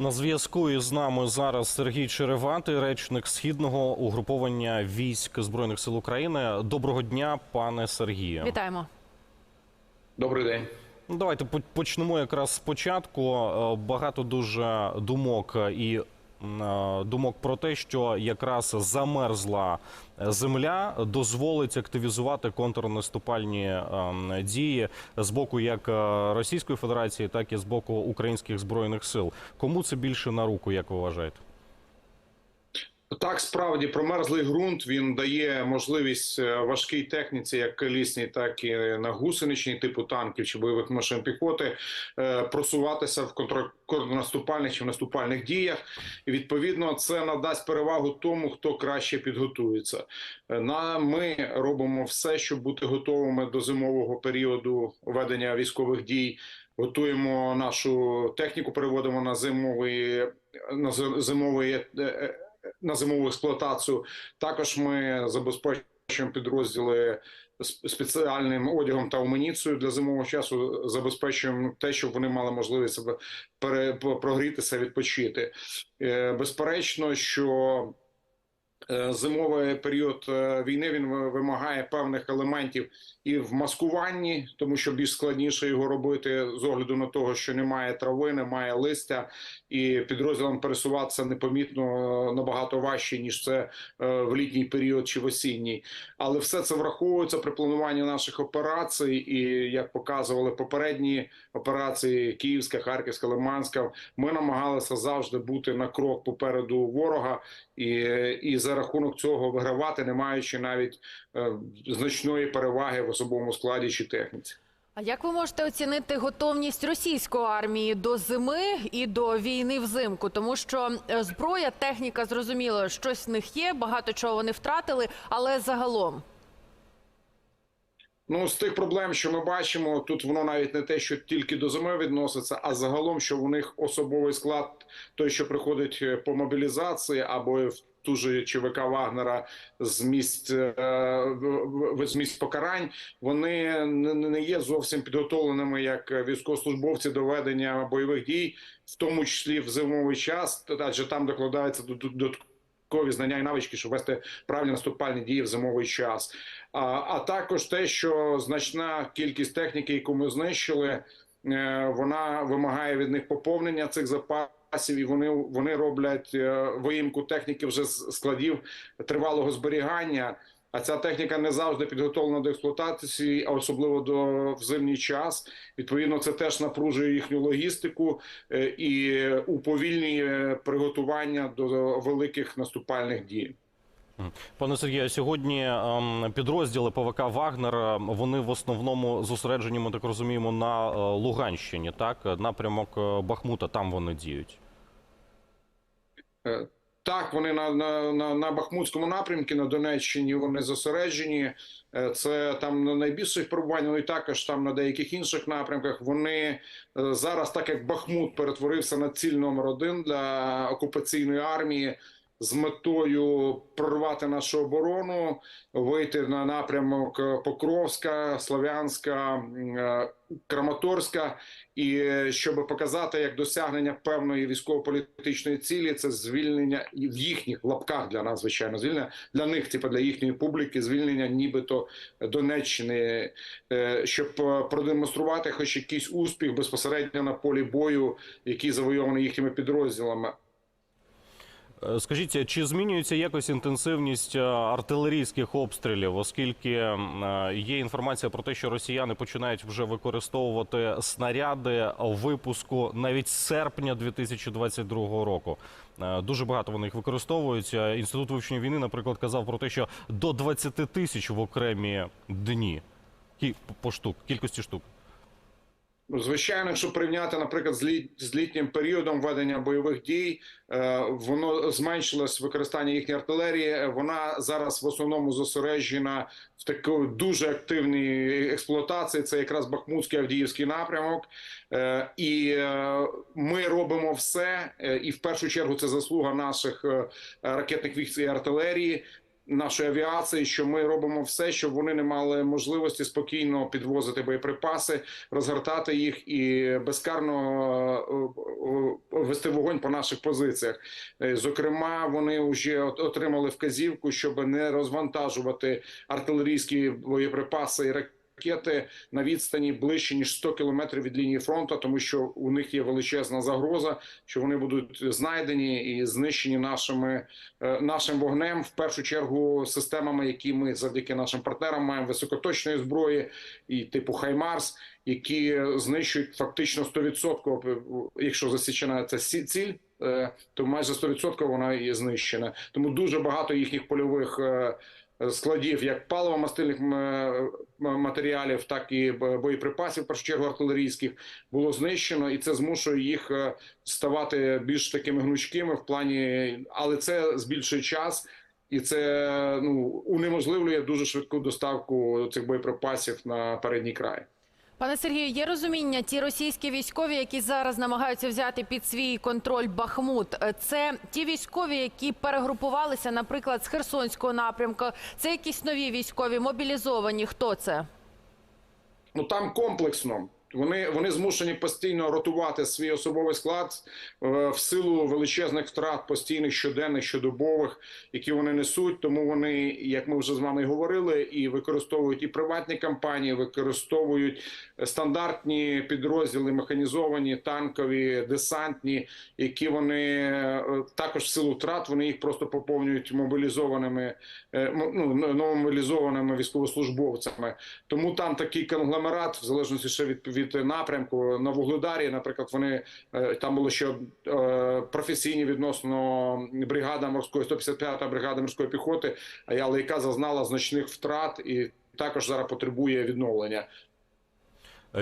На зв'язку із нами зараз Сергій Череватий, речник східного угруповання військ збройних сил України. Доброго дня, пане Сергію. Вітаємо. Добрий день. Давайте по- почнемо якраз спочатку. Е, Багато дуже думок і думок про те, що якраз замерзла земля дозволить активізувати контрнаступальні ем, дії з боку як е, Російської Федерації, так і з боку українських збройних сил. Кому це більше на руку, як ви вважаєте? Так, справді промерзлий ґрунт він дає можливість е, важкій техніці, як колісній, так і на гусеничній, типу танків чи бойових машин піхоти, е, просуватися в контр- контрнаступальних чи в наступальних діях. І відповідно це надасть перевагу тому, хто краще підготується. Е, На ми робимо все, щоб бути готовими до зимового періоду ведення військових дій. Готуємо нашу техніку, переводимо на зимовий на зи- зимовий на зимову експлуатацію. Також ми забезпечуємо підрозділи спеціальним одягом та амуніцією для зимового часу. Забезпечуємо те, щоб вони мали можливість себе прогрітися, відпочити. Е, Безперечно, що зимовий період е, війни він вимагає певних елементів і в маскуванні, тому що більш складніше його робити з огляду на того, що немає трави, немає листя, і підрозділам пересуватися непомітно е, набагато важче ніж це е, в літній період чи в осінній. Але все це враховується при плануванні наших операцій, і як показували попередні операції Київська, Харківська, Лиманська, ми намагалися завжди бути на крок попереду ворога і, і за рахунок цього вигравати, не маючи навіть е, значної переваги в особовому складі чи техніці. А як ви можете оцінити готовність російської армії до зими і до війни взимку? Тому що е, зброя, техніка, зрозуміло, щось в них є, багато чого вони втратили, але загалом. Ну, з тих проблем, що ми бачимо, тут воно навіть не те, що тільки до зими відноситься, а загалом, що у них особовий склад, той, що приходить е, по мобілізації або в ту же ЧВК Вагнера з місць е, з місць покарань, вони не- є зовсім підготовленими як військовослужбовці до ведення бойових дій, в тому числі в зимовий час, адже там докладаються додаткові знання і навички, щоб вести правильні наступальні дії в зимовий час. А, а також те, що значна кількість техніки, яку ми знищили, е, вона вимагає від них поповнення цих запасів, і вони, вони роблять е, виїмку техніки вже з складів тривалого зберігання. А ця техніка не завжди підготовлена до експлуатації, а особливо до в зимній час. Відповідно, це теж напружує їхню логістику е, і уповільнює приготування до великих наступальних дій. Пане Сергію, сьогодні ем, підрозділи ПВК Вагнер е, вони в основному зосереджені, ми так розуміємо, на е, Луганщині, так напрямок е, Бахмута. Там вони діють. Е, Так, вони на, на, на, на Бахмутському напрямку, на Донеччині вони зосереджені. Це там на найбільших перебувань, ну і також там на деяких інших напрямках. Вони зараз, так як Бахмут перетворився на ціль номер один для окупаційної армії. З метою прорвати нашу оборону, вийти на напрямок е, Покровська, Слов'янська, е, Краматорська, і е, щоб показати як досягнення певної військово-політичної цілі, це звільнення в їхніх лапках для нас, звичайно, звільнення для них, типу для їхньої публіки, звільнення, нібито Донеччини, щоб продемонструвати хоч якийсь успіх безпосередньо на полі бою, який завойований їхніми підрозділами. Е, Скажіть, чи змінюється якось інтенсивність е, артилерійських обстрілів, оскільки е, є інформація про те, що росіяни починають вже використовувати снаряди випуску навіть з серпня 2022 року. Е, Дуже багато вони їх використовують. Е, Інститут вивчення війни, наприклад, казав про те, що до 20 тисяч в окремі дні по штук, кількості штук. Звичайно, якщо порівняти, наприклад, з, з літнім періодом ведення бойових дій, е, воно зменшилось використання їхньої артилерії. Вона зараз в основному зосереджена в такій дуже активній експлуатації. Це якраз Бахмутський Авдіївський напрямок. Е, і е, ми робимо все, і в першу чергу це заслуга наших ракетних військ і артилерії. Нашої авіації, що ми робимо все, щоб вони не мали можливості спокійно підвозити боєприпаси, розгортати їх і безкарно е, е, вести вогонь по наших позиціях. Е, Зокрема, вони вже отримали вказівку, щоб не розвантажувати артилерійські боєприпаси і ракети на відстані ближче ніж 100 кілометрів від лінії фронту, тому що у них є величезна загроза, що вони будуть знайдені і знищені нашими е, нашим вогнем, в першу чергу системами, які ми завдяки нашим партнерам маємо високоточної зброї, і типу Хаймарс, які знищують фактично 100%, якщо засічена ця ціль. е, То майже 100% вона є знищена. Тому дуже багато їхніх польових е, складів, як паливо-мастильних матеріалів, так і боєприпасів, в першу чергу артилерійських, було знищено, і це змушує їх е, ставати більш такими гнучкими в плані, але це збільшує час. І це ну унеможливлює дуже швидку доставку цих боєприпасів на передній край. Пане Сергію, є розуміння, ті російські військові, які зараз намагаються взяти під свій контроль Бахмут, е, це ті військові, які перегрупувалися, наприклад, з Херсонського напрямку. Це якісь нові військові мобілізовані. Хто це? Ну там комплексно. Вони вони змушені постійно ротувати свій особовий склад е, в силу величезних втрат постійних щоденних щодобових, які вони несуть. Тому вони, як ми вже з вами говорили, і використовують і приватні компанії, використовують стандартні підрозділи, механізовані, танкові, десантні, які вони е, також в силу втрат вони їх просто поповнюють мобілізованими е, ну, новомобілізованими військовослужбовцями. Тому там такий конгломерат, в залежності ще від, від напрямку на Вугледарі, наприклад, вони е, там були ще е, професійні відносно бригада морської 155-та бригада морської піхоти, але яка зазнала значних втрат і також зараз потребує відновлення.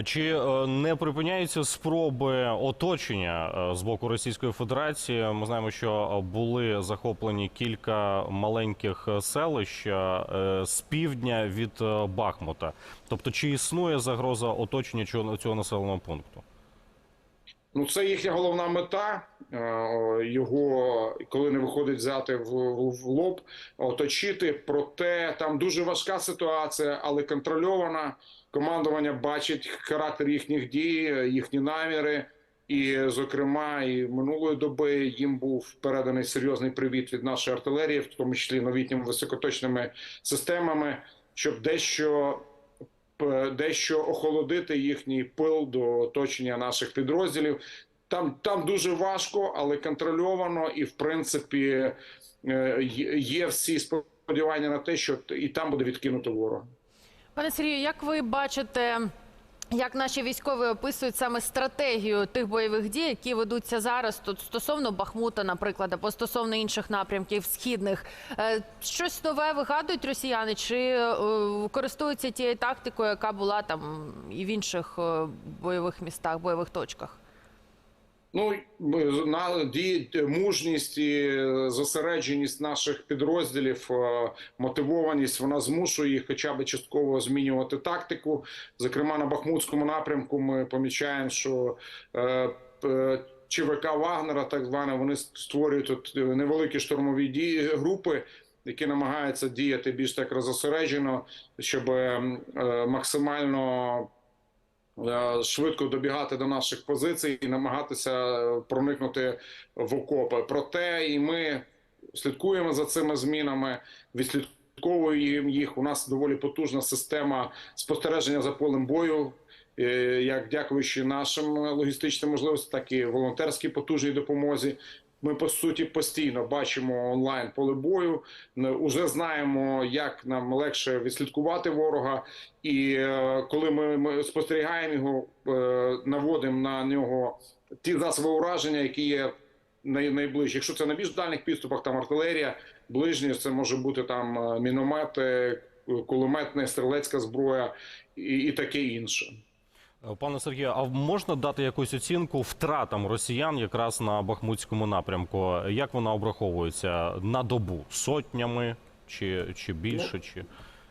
Чи е, не припиняються спроби оточення е, з боку Російської Федерації? Ми знаємо, що е, були захоплені кілька маленьких селищ з півдня від Бахмута. Тобто, чи існує загроза оточення цього населеного пункту? Ну, це їхня головна мета. Його коли не виходить взяти в, в лоб, оточити. Проте там дуже важка ситуація, але контрольована. Командування бачить характер їхніх дій, їхні наміри. І, зокрема, і минулої доби їм був переданий серйозний привіт від нашої артилерії, в тому числі новітніми високоточними системами, щоб дещо дещо охолодити їхній пил до оточення наших підрозділів. Там, там дуже важко, але контрольовано, і в принципі е, є- всі сподівання на те, що і там буде відкинуто ворог. Пане Сергію, як ви бачите, як наші військові описують саме стратегію тих бойових дій, які ведуться зараз тут стосовно Бахмута, наприклад, або стосовно інших напрямків східних? Е, Щось нове вигадують росіяни, чи е, користуються тією тактикою, яка була там і в інших е, бойових містах, бойових точках? Ну на мужність і е, зосередженість наших підрозділів, е, мотивованість вона змушує їх хоча б частково змінювати тактику. Зокрема, на Бахмутському напрямку ми помічаємо, що е, ЧВК Вагнера, так зване, вони створюють тут невеликі штурмові дії групи. Які намагаються діяти більш так розосереджено, щоб е, максимально швидко добігати до наших позицій і намагатися проникнути в окопи. Проте і ми слідкуємо за цими змінами, відслідковуємо їх. У нас доволі потужна система спостереження за полем бою. е, Як дякуючи нашим логістичним можливостям, так і волонтерській потужній допомозі. Ми по суті постійно бачимо онлайн поле бою. Уже знаємо, як нам легше відслідкувати ворога, і е, коли ми, ми спостерігаємо його, е, наводимо на нього ті засоби ураження, які є най, найближчі. Якщо це на більш дальних підступах, там артилерія, ближні, це може бути там е, міномети, кулеметна, стрілецька зброя і, і таке інше. Е, Пане Сергію, а можна дати якусь оцінку втратам росіян якраз на Бахмутському напрямку? Як вона обраховується на добу? Сотнями чи, чи більше? Чи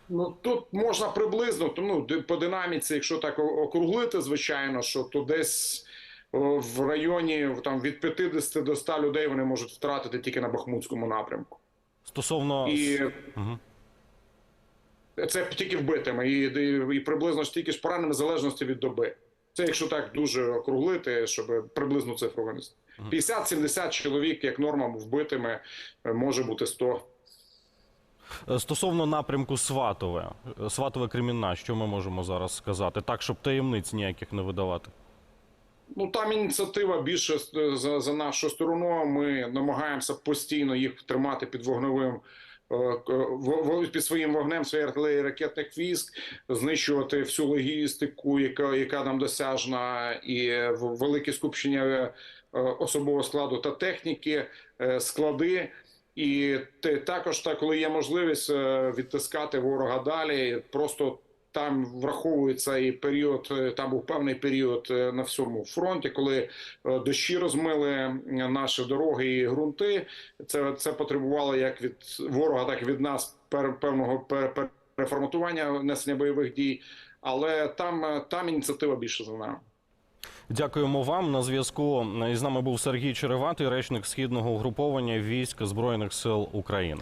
Ну тут можна приблизно то, ну, по динаміці, якщо так округлити, звичайно, що то десь в районі там від 50 до 100 людей вони можуть втратити тільки на Бахмутському напрямку. Стосовно І Мгм. Це тільки вбитими, і, і приблизно стільки ж пораненими в залежності від доби. Це якщо так дуже округлити, щоб приблизну цифру винести. 50-70 чоловік, як норма, вбитими е, може бути 100. Е, стосовно напрямку Сватове, е, Сватове Кремінна, що ми можемо зараз сказати, так щоб таємниць ніяких не видавати. Ну там ініціатива більше за, за нашу сторону. Ми намагаємося постійно їх тримати під вогневим. Е, Під своїм вогнем своєї артилерії ракетних військ знищувати всю логістику, яка яка нам досяжна, і велике скупчення е, особового складу та техніки, е, склади. І також та коли є можливість відтискати ворога далі, просто там враховується і період. е, Там був певний період е, на всьому фронті, коли е, дощі розмили наші дороги і ґрунти. Це це потребувало як від ворога, так і від нас певного пер- переформатування несення бойових дій. Але там, там ініціатива більше за нами. Дякуємо вам. На зв'язку із нами був Сергій Череватий, речник східного угруповання військ Збройних сил України.